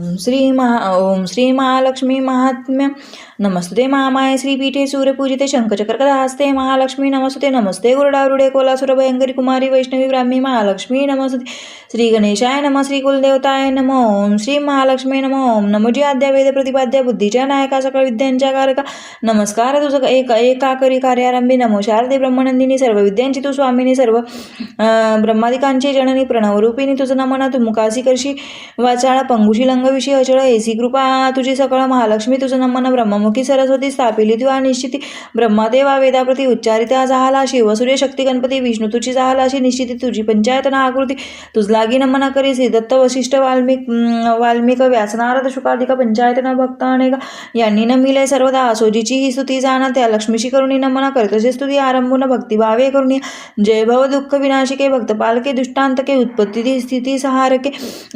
ओम श्री महा ओम श्री महालक्ष्मी महात्म्य। नमस्ते महामाय श्रीपीठे सूर्यपूजिते शंखचक्रकदास्ते महालक्ष्मी नमस्ते नमस्ते गुरुडारुडे कोलासुर भयंकरी कुमारी वैष्णवी ब्राह्मी महालक्ष्मी नमस्ते। श्री गणेशाय नम श्री कुलदेवताय नम ओम श्री महालक्ष्मी नम ओम नमोजी आद्या वेद प्रतिपाद्या बुद्धीच्या नायका सकळ विद्यांच्या कारका नमस्कार तुझं एक एकाकरी कार्यारंभी नमो शारदे ब्रह्मनंदिनी सर्व विद्यांची तू स्वामिनी सर्व ब्रह्मादिकांची जननी प्रणवरूपिणी तुझं नमना तू मुखासी करशी वाचाळा पंगुशी विषयी अचळ एसी कृपा तुझी सकळ महालक्ष्मी तुझं नमन ब्रह्ममुखी सरस्वती स्थापिली. तू निश्चिती ब्रह्मादेवा वेदाप्रती उच्चारिता झाला शिवसूर्य शक्ती गणपती विष्णू तुझी झाला अशी निश्चिती तुझी पंचायतना आकृती तुझ लागी नमन करी. श्री दत्त वशिष्ठ वाल्मिक वाल्मिक व्यासनारद शुकाधिक पंचायतन भक्त अनेक. यांनी न मिले सर्वदा असोजीची ही स्तुती जाणा त्या लक्ष्मीशी करुणी नमन करतसे स्तुती आरंभून भक्तिभावे करुणी. जय भव दुःख विनाशिके भक्त पालके दुष्टांतके उत्पत्ती स्थिती सहारके.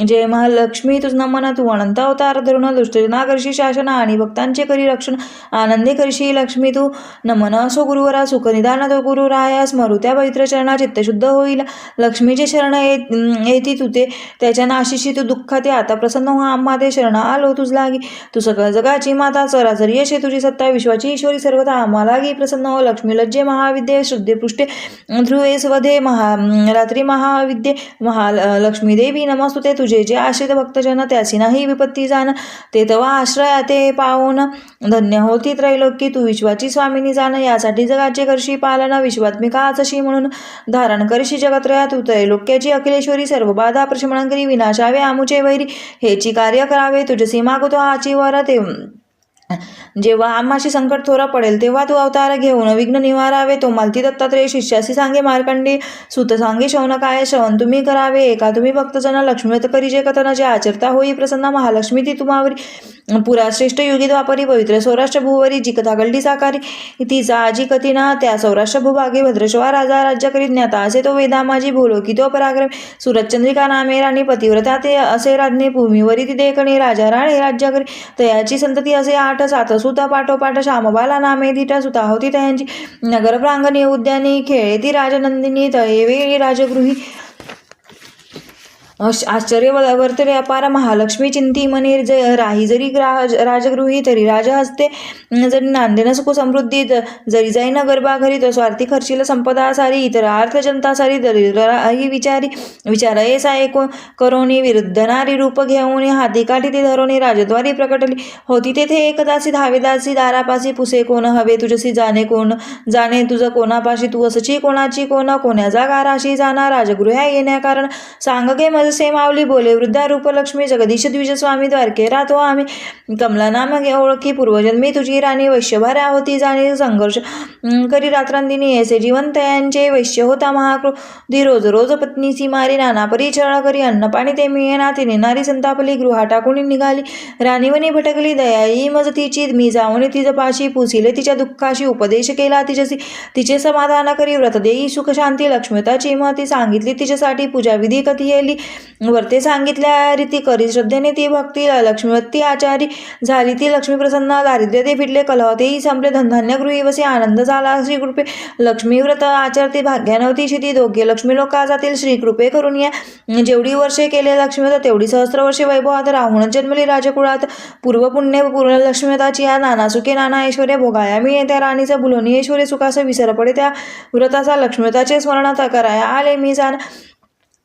जय महालक्ष्मी तुझ नमन तू अनंत अवतार धरुण दुष्टजना करशी शासन आणि भक्तांचे करी रक्षण. आनंदे करशी लक्ष्मी तू. नमन असो गुरुवरा सुख निदान तो गुरु राया स्मरू पवित्र चरणा चित्तशुद्ध होईल. लक्ष्मीचे शरण येत येती तुते त्याच्या नाशिशी तू दुःखाते आता प्रसन्न हो आम्हा ते. शरण आलो तुझ लागी. तू सकळ जगाची माता सरासरी यशे तुझी सत्ता. विश्वाची ईश्वरी सर्वथा आम्हाला गी प्रसन्न हो लक्ष्मी लज्जे महाविद्ये शुद्धे पृष्ठे ध्रुवे स्वधे महा रात्री महाविद्ये. महा लक्ष्मी देवी नमस्तुते तुझे जे आश्रित भक्तजन त्यासी नाही विपत्ती जाण. ते तवा आश्रया ते पाहून धन्य होती त्रैलोकी तू विश्वाची स्वामिनी जाण. यासाठी जगाचे करशी पालन विश्वात्मिका अशी म्हणून धारण करशी जगत्रया. तू त्रैलोक्याची अखिलेश्वरी सर्व बाधा प्रशमन करी विनाशावे आमुचे वैरी हेची कार्य करावे. तुझ्या सीमा कुतो आची वर ते जेव्हा आम्हाशी संकट थोरा पडेल तेव्हा तू अवतार घेऊन विघ्न निवारावे. तो मालती दत्तात्रय शिष्यासी सांगे मार्कंडे सुत सांगे शौनकाय श्रवण तुम्ही करावे एका. तुम्ही भक्तजन लक्ष्मीत करी जे कथन जे आचरता होई. प्रसन्न महालक्ष्मी ती तुम्हावरी. पुरा श्रेष्ठ युगी वापरी पवित्र सौराष्ट्र भूवरी. जी कथा गल्ली साकारी तिचा आजी कथिना त्या सौराष्ट्र भूभागी भद्रश्वा राजा राज्य करीत ज्ञाता. असे तो वेदा माझी की तो पराक्रम. सुरतचंद्रिका नामे राणी पतिव्रता ते असे राज्ञे भूमीवरी ती देखणे राजा राणे राज्य करी. तयाची संतती असे आठ सात सुता पाठोपाठ श्यामबाला नामे दिटा सुता होती त्यांची. नगर उद्यानी खेळेती राजनंदिनी तळेवेळी राजगृही. आश्चर्य व- वर्तले अपार महालक्ष्मी चिंती मनीर ज राही जरी राज राजगृही तरी राजा हस्ते जरी नांदेन सुख समृद्धी ज- जरी जाईन गरबा घरी तो स्वार्थी खर्चील संपदा सारी इतर अर्थ जनता सारी दरिद्र ही विचारी विचार येसा एको करोनी विरुद्ध नारी रूप घेऊन हाती काठी ती धरोनी राजद्वारी प्रकटली होती तेथे एकदासी धावेदासी दारापासी पुसे कोण हवे तुझसी जाणे कोण जाणे तुझं कोणापाशी तू असची कोणाची कोण कोण्याचा गाराशी जाणार राजगृह्या येण्या कारण सांग गे मजसे माऊली बोले वृद्धा रूपलक्ष्मी जगदीश द्विज स्वामी द्वारके राहतो आम्ही. कमला नाम ओळखी पूर्वजन्मी तुझी राणी वैश्यभार्या होती जाणे संघर्ष करी रात्रांदिनी येसे जिवंत यांचे वैश्य होता महाकृती रोज रोज पत्नीची मारी नाना परी करी अन्न पाणी ते मिळेना तिने नारी संतापली गृहा टाकून निघाली. राणीवनी भटकली दयाई मज तिची मी जाऊन तिचं पाशी पुसिले तिच्या दुःखाशी उपदेश केला तिच्याशी तिचे समाधान करी व्रत देई सुख शांती लक्ष्मीताची महती सांगितली तिच्यासाठी पूजा विधी कधी येली. वरते सांगितल्या रीती करी श्रद्धेने ती भक्ती लक्ष्मीवती आचारी झाली. ती लक्ष्मी प्रसन्न दारिद्र्य ते फिटले कलहतेही संपले. धनधान्य गृही वसे आनंद झाला. श्रीकृपे लक्ष्मीव्रत लक्ष्मी भाग्यानवती शिती दोघे लक्ष्मी लोका जातील. श्रीकृपे करून या. जेवढी वर्षे केले लक्ष्मीव्रत तेवढी सहस्र वर्षे वैभवात. राहुण जन्मली राजकुळात. पूर्व पुण्य पूर्ण लक्ष्मीव्रताची या नाना सुखे नाना ऐश्वर्य भोगाया मी. त्या राणीचा बुलोनी ऐश्वर्य सुखास विसर पडे. त्या व्रताचा लक्ष्मीवताचे स्मरणात कराया आले मी जाण.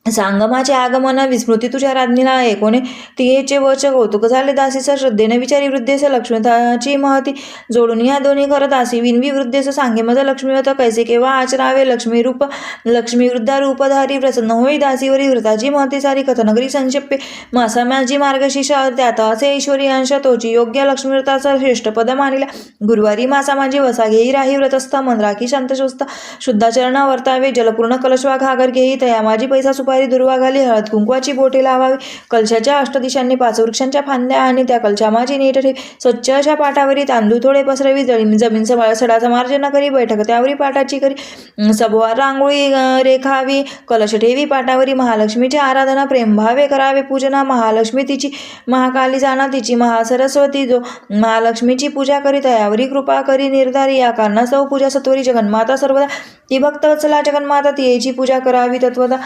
सांगमाचे आगमन विस्मृती तुझ्या राज्ञीला ऐकोने तिचे वच कौतुक झाले. दासीचा श्रद्धेने विचारी वृद्धेस लक्ष्मीताची महती जोडून या दोन्ही करत दासी विनवी वृद्धेस सांगे मज लक्ष्मीवत कैसे केव्हा आचरावे? लक्ष्मी रूप लक्ष्मी वृद्धा रूपधारी प्रसन्न होई. दासीवरी व्रताची महती सारी कथनगरी संक्षेपे. मासा माझी मार्गशीर्ष त्यात असे ईश्वरी अंश तोची योग्य लक्ष्मी व्रताचा श्रेष्ठ पद मानिला. गुरुवारी मासा माझी वसा घेई. राही व्रतस्थ. मन राखी शांतशोस्त वर्तावे जलपूर्ण कलशवा घागर घेई. तया माझी पैसा सुपारी दुर्वाघाली हळद कुंकवाची बोटे लावावी. कलशाच्या अष्टदिशांनी पाच वृक्षांच्या फांद्या आणि त्या कलशामाची नीट ठेवी. स्वच्छ अशा पाटावरी तांदूळ थोडे पसरवी. जळी जमीन सभा सडाचा मार्जन करी. बैठक त्यावरी पाटाची करी. सबवार रांगोळी रेखावी. कलश ठेवी पाटावरी. महालक्ष्मीची आराधना प्रेमभावे करावे पूजना. महालक्ष्मी तिची महाकाली जाणा तिची महासरस्वती जो महालक्ष्मीची पूजा करी तयावरी कृपा करी निर्धारी. या कारणास्तव पूजा सत्वरी जगन्माता सर्वदा. ती भक्तवत्सला जगन्माता ती याची पूजा करावी तत्वता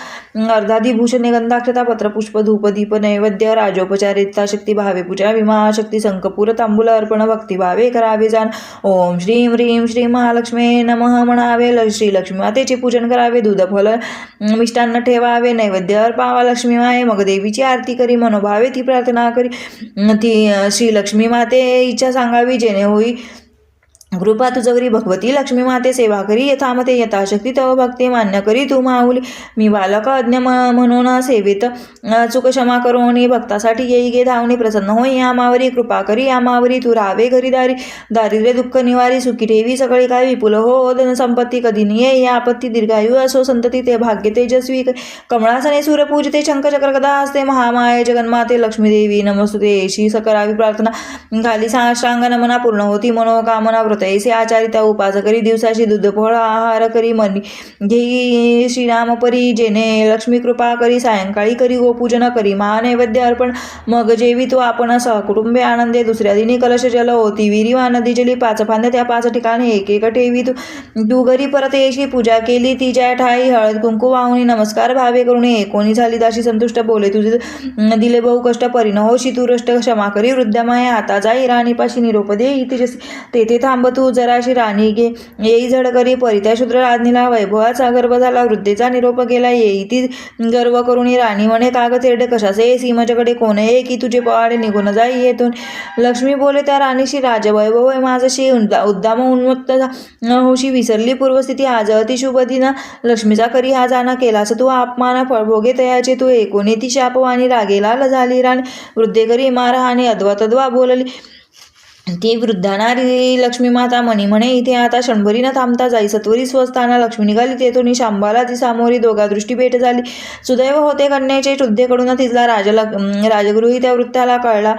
अर्धाधिभूषणे गंधाक्षता पत्रपुष्प धूप दीप नैवेद्य राजोपचारिता शक्ती भावे पूजा विमाशक्ती संकपूर तांबूल अर्पण भक्ती भावे करावे जाण. ओम श्रीं ह्रीं श्री महालक्ष्मी नमः म्हणावे ल- श्री लक्ष्मी मातेचे पूजन करावे दूध फल मिष्टान्न ठेवावे नैवेद्य अर्पावा लक्ष्मी माये मग देवीची आरती करी मनोभावे ती प्रार्थना करी. ती श्री लक्ष्मी माते इच्छा सांगावी जेणे होई कृपा तुझगरी भगवती लक्ष्मी माते सेवा करी यथामते यथाशक्ती तव भक्ती मान्य करी तू माऊली. मी बालक अज्ञ म- म्हणून सेवेत चुक चूक क्षमा करोनी भक्तासाठी येई गे धावणी प्रसन्न होई यामावरी कृपा करी यामावरी तू राहावे घरी दारी. दारिद्र्य दुःख निवारी सुखी ठेवी सगळी काय विपुल हो धन संपत्ती कधी निये या आपत्ती दीर्घायू असो संतती ते भाग्य तेजस्वी कमळासने सूरपूजते शंखचक्र कदा असते महामाय जगन्माते लक्ष्मीदेवी नमस्तुते शी सकरावी प्रार्थना. खाली साष्टांग नमना पूर्ण होती मनोकामना तैसे आचारिता उपास करी दिवसाशी दूध फळ आहार करी मनी घेई श्रीराम परी जेने लक्ष्मी कृपा करी सायंकाळी करी गोपूजन करी महानैवेद्य अर्पण मग जेवी तो आपण सहकुटुंबे आनंदे दुसऱ्या दिनी कलश जल होती विरी वा नदी जली पाच फांद्या त्या पाच ठिकाणी एक एक ठेवी तू तू घरी परत येशी पूजा केली ती ज्या ठाई हळद कुंकू वाहुनी नमस्कार भावे करून कोणी झाली दाशी संतुष्ट बोले तुझे दिले बहु कष्ट परिण होशी तू रष्ट क्षमा करी वृद्धामाया आता जाई राणीपाशी निरोप दे तेथे थांबत तू जराशी राणी घे येई झड करी परित्या शूद्र राज्ञीला वैभवाचा गर्भ झाला वृद्धेचा निरोप गेला. येई ती गर्व करून राणी म्हणे काग तेरडे कशाचे सीमाच्याकडे कोण ये की तुझे पवाडे निघून जाई येतून लक्ष्मी बोले त्या राणीशी राजवैभव आहे माझशी उद्दा उद्दाम उन्मत्त होशी विसरली पूर्वस्थिती. आज अति दिन. लक्ष्मीचा करी हा जाणा केला असं तू. अपमान फळभोगे तयाचे तू. एकोणी ती शापवाणी रागेला झाली राणी. वृद्धे करी अद्वा तद्वा बोलली. ती वृद्धानारी लक्ष्मी माता म्हणी म्हणे इथे आता शंभरी न थांबता जाई सत्वरी स्वस्थाना लक्ष्मी निघाली तेथून शांबाला ती सामोरी दोघा दृष्टी भेट झाली. सुदैव होते कन्याचे शुद्धेकडून तिथला राजला राजगृही त्या वृत्ताला कळला.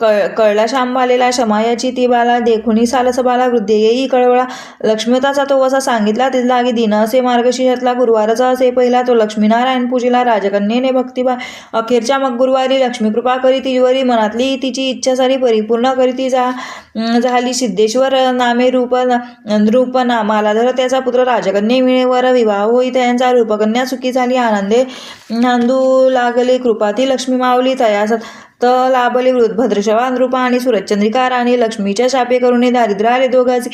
कळ कळला श्यामबालेला शमायाची ती बाला देखुनी सालसबाला वृद्धे येई कळवळा. लक्ष्मीताचा तो वसा सांगितला तिथला आगी दिन असे मार्गशीर्षातला गुरुवारचा असे पहिला तो लक्ष्मीनारायण पूजेला राजकन्येने भक्तिबा अखेरच्या मग गुरुवारी लक्ष्मी कृपा करी तिजवरी मनातली तिची इच्छा सारी परिपूर्ण करी ती जा झाली सिद्धेश्वर नामे रूप रूप नामाला. धर त्याचा पुत्र राजकन्ये मिळेवर विवाह होई त्यांचा रूपकन्या सुखी झाली आनंदे नांदू लागले कृपा ती लक्ष्मी मावली तयास लाभले वृद्ध भद्रशवान रूपा आणि सुरचंद्रिका राणी लक्ष्मीच्या शापे करून दारिद्र्य आले दोघांचे.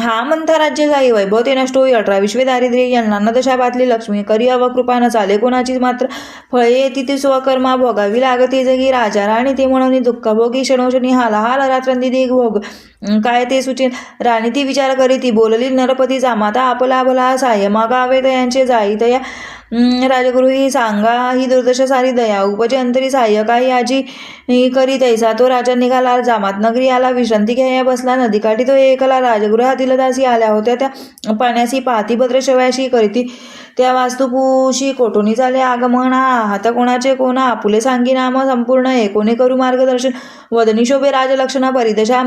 हा मंथा राज्य जाई वैभव ते नष्ट होई अठरा विश्वे दारिद्र्य यांना न दशा बातली लक्ष्मी करी अवकृपा न चाले कोणाची मात्र फळे येती ती स्वकर्मा भोगावी लागते जगी राजा राणी ते म्हणून दुःख भोगी क्षणोक्षणी हाला हाल रात्रंदी दिग भोग. काय ते सुचिन? राणी ती विचार करी ती बोलली नरपती जामाता आपला भला साय मागावे तयांचे जाई तया राजगुरु ही सांगा ही दुर्दशा सारी दया उपजे अंतरी सहाय्यका काही आजी करीत करी तैसा. तो राजा निघाला जामात नगरी आला विश्रांती घ्याया बसला नदीकाठी तो एकला राजगृहातील दासी आल्या होत्या त्या पाण्याशी पाहती भद्र शेवायशी करीती त्या वास्तुपूशी कोटोनी झाले आगमन? हात कोणाचे कोणा? आपुले सांगी नाम संपूर्ण एकोणे करू मार्गदर्शन. वदनी शोभे राजलक्षणा परिदशा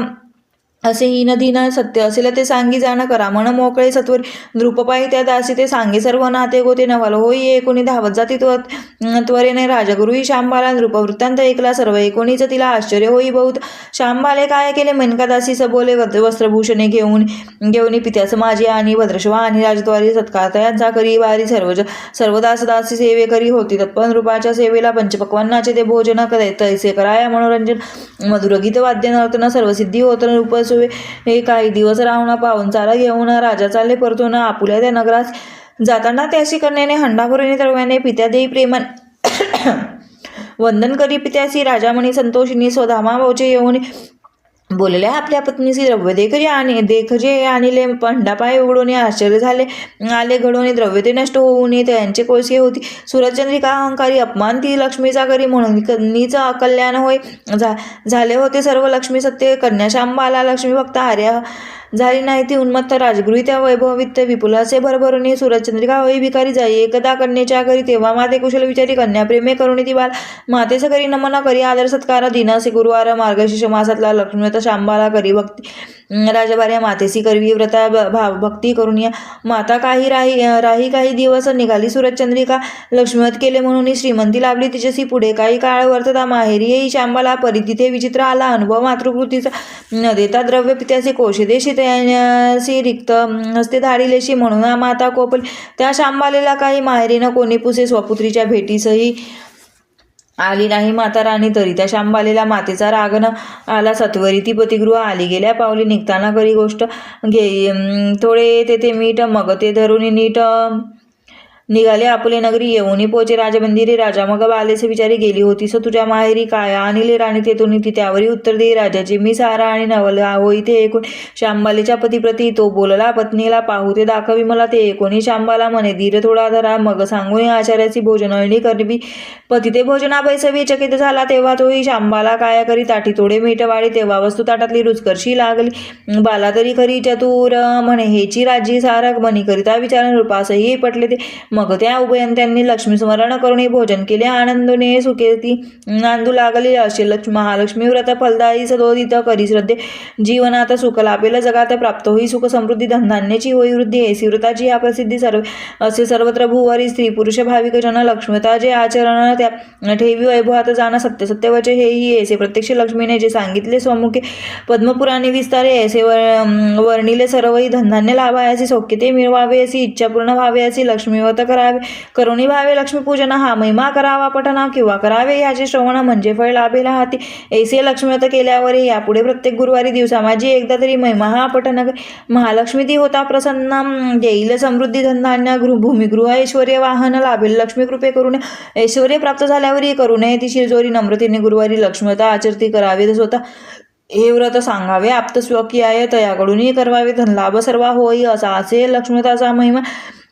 असे ही नदी सत्य असेल ते सांगी जाणं करा. मन मोकळे सत्वर नृपपाई त्या दासी ते सांगे सर्व नाते गोते नवल. होई एकोणी धावत जाती त्व त्वरेने राजगुरुही श्यामबाला नृपवृत्तांत ऐकला सर्व. एकोणीच तिला आश्चर्य होई बहुत. श्यामबाले काय केले? मेनका दासी सबोले वस्त्रभूषणे घेऊन घेऊन पित्यास माझी आणि भद्रशवा आणि राजद्वारी सत्कारतयांचा करी वारी सर्व सर्वदास दासी सेवे करी होती. तत्पन रूपाच्या सेवेला पंचपक्वांनाचे ते भोजन करे तैसे कराया. मनोरंजन मधुर गीत वाद्य नर्तन सर्व सिद्धी होत. रूप सुवे. हे काही दिवस राहून पाहुणचारा घेऊन राजा चालले परतून आपुल्या त्या नगरात जाताना त्याशी कन्याने हंडाभरुनी तळव्याने पित्यादेही प्रेमन प्रेमान. वंदन करी पित्यासी राजामणी संतोषिनी स्वधामा येऊन बोलल्या आपल्या पत्नीसी द्रव्य देखजे आणि देखजे आणले पंडापाय उघडून आश्चर्य झाले. आले घडवणे द्रव्य ते नष्ट होऊन त्यांचे कोळसे होती. सुरचंद्रिका अहंकारी अपमान ती लक्ष्मीचा करी म्हणून कन्नीचं अकल्याण होय. झा झाले होते सर्व लक्ष्मी सत्य. कन्या लक्ष्मी भक्त आर्या झाली नाही ती उन्मत्त राजगृही. त्या वैभवित विपुलाचे भरभरुनी सुरचंद्रिका होई भिकारी जाई. एकदा कन्येच्या घरी तेव्हा माते कुशल विचारी कन्या प्रेमे करुणी ती बाल. मातेस करी नमना करी आदर सत्कार दिन गुरुवार मार्गशीर्ष मासातला लक्ष्मीत शांबाला करी भक्ती. राजभार्या मातेसी करवी व्रता भाव भक्ती करून या. माता काही राही राही काही दिवस निघाली. सूरजचंद्रिका लक्ष्मीवत केले म्हणून श्रीमंती लाभली. तिच्याशी पुढे काही काळ वर्तता माहेरी येई. शांबाला परी तिथे विचित्र आला. अनुभव मातृकृतीचा न देता द्रव्य पित्याचे कोशे देशी त्याशी रिक्त हस्ते धाडिलेशी म्हणून हा माता कोपल. त्या शांबालेला काही माहेरीनं कोणी पुसे. स्वपुत्रीच्या भेटीसही आली नाही माता राणी तरी. त्या शांबालीला मातेचा राग न आला सत्वरी ती पतिगृह आली गेल्या पावली निघताना करी गोष्ट घे थोडे तेथे मीठ मग ते धरून नीट निघाले आपले नगरी येऊन. पोचे राजबंदिरे राजा. मग बालेसे विचारी गेली होती. स तुझ्या माहेरी काय? आणले राणी तेथून ती त्यावरी उत्तर दे राजाची. मी सारा आणि नवल होई ते एकूण श्यामबालेच्या पतीप्रती तो बोलला पत्नीला पाहू ते दाखवी मला ते एकोणी. शांबाला म्हणे धीर थोडा धरा. मग सांगून आचार्याची भोजनळणी करवी. पती ते भोजनापैसवी चकित झाला तेव्हा तोही शांबाला काय करी? ताटी थोडे मीठ वाढी तेव्हा वस्तू ताटातली रुचकरशी लागली. बाला तरी खरी चतुर. म्हणे हेची राजी सारक मनी करिता विचार रूपासही पटले ते. मग त्या उभयन त्यांनी लक्ष्मी स्मरण करून भोजन केले. आनंदने सुखेती नांदू लागली. असे लक्ष्मी महालक्ष्मी व्रत फलदायी सदोदित करी श्रद्धे. जीवनात सुख लाभेल. जगात प्राप्त होई सुख समृद्धी. धनधान्याची होई वृद्धी. ऐसी व्रताची या प्रसिद्धी सर्व असे सर्वत्र भूवारी स्त्री पुरुष भाविक जन लक्ष्मीता जे आचरण त्या ठेवी वैभवात जाणं सत्य. सत्यवचे हेही ऐसे प्रत्यक्ष लक्ष्मीने जे सांगितले. स्वमुखे पद्मपुराणी विस्तारे. ऐसे वर्णिले सर्वही धनधान्य लाभायासी सौख्यते मिळवावे अशी इच्छा पूर्ण व्हावे अशी लक्ष्मीवत करावे. करुणी भावे लक्ष्मीपूजन हा महिमा करावा पठना किंवा करावे याचे श्रवण म्हणजे फळ लाभेल हाती. ऐसे लक्ष्मीव्रत केल्यावर यापुढे प्रत्येक गुरुवारी दिवसा माझी एकदा तरी महिमा हा पठन महालक्ष्मी ती होता प्रसन्न येईल समृद्धी धनधान्य गृह भूमिगृह ऐश्वर वाहन लाभेल लक्ष्मी कृपे करून ऐश्वर प्राप्त झाल्यावरही करू नये ती शिरजोरी नम्रतेने गुरुवारी लक्ष्मता आचरती करावी स्वतः. हे व्रत सांगावे आप्त स्वकीयाय तयाकडूनही करवावे धनलाभ सर्व होई असा असे लक्ष्मताचा महिमा.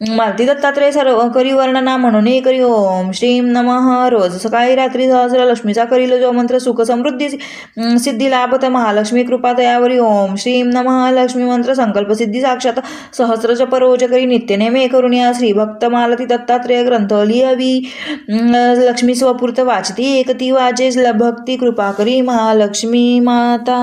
मालती दत्तात्रय सर्व करी वर्णना म्हणून करी ओम श्रीम नमः. रोज सकाळी रात्री सहस्र लक्ष्मीचा करील जो मंत्र सुख समृद्धी सिद्धी लाभत महालक्ष्मी कृपा तयावरी ओम श्रीम नम. लक्ष्मी मंत्र संकल्प सिद्धी साक्षात सहस्र जप रोज करी नित्यनेमे करून या श्री भक्त मालती दत्तात्रय ग्रंथ लिहवी. लक्ष्मी स्वपूर्त वाचती एकती वाचे भक्ती कृपा करी महालक्ष्मी माता.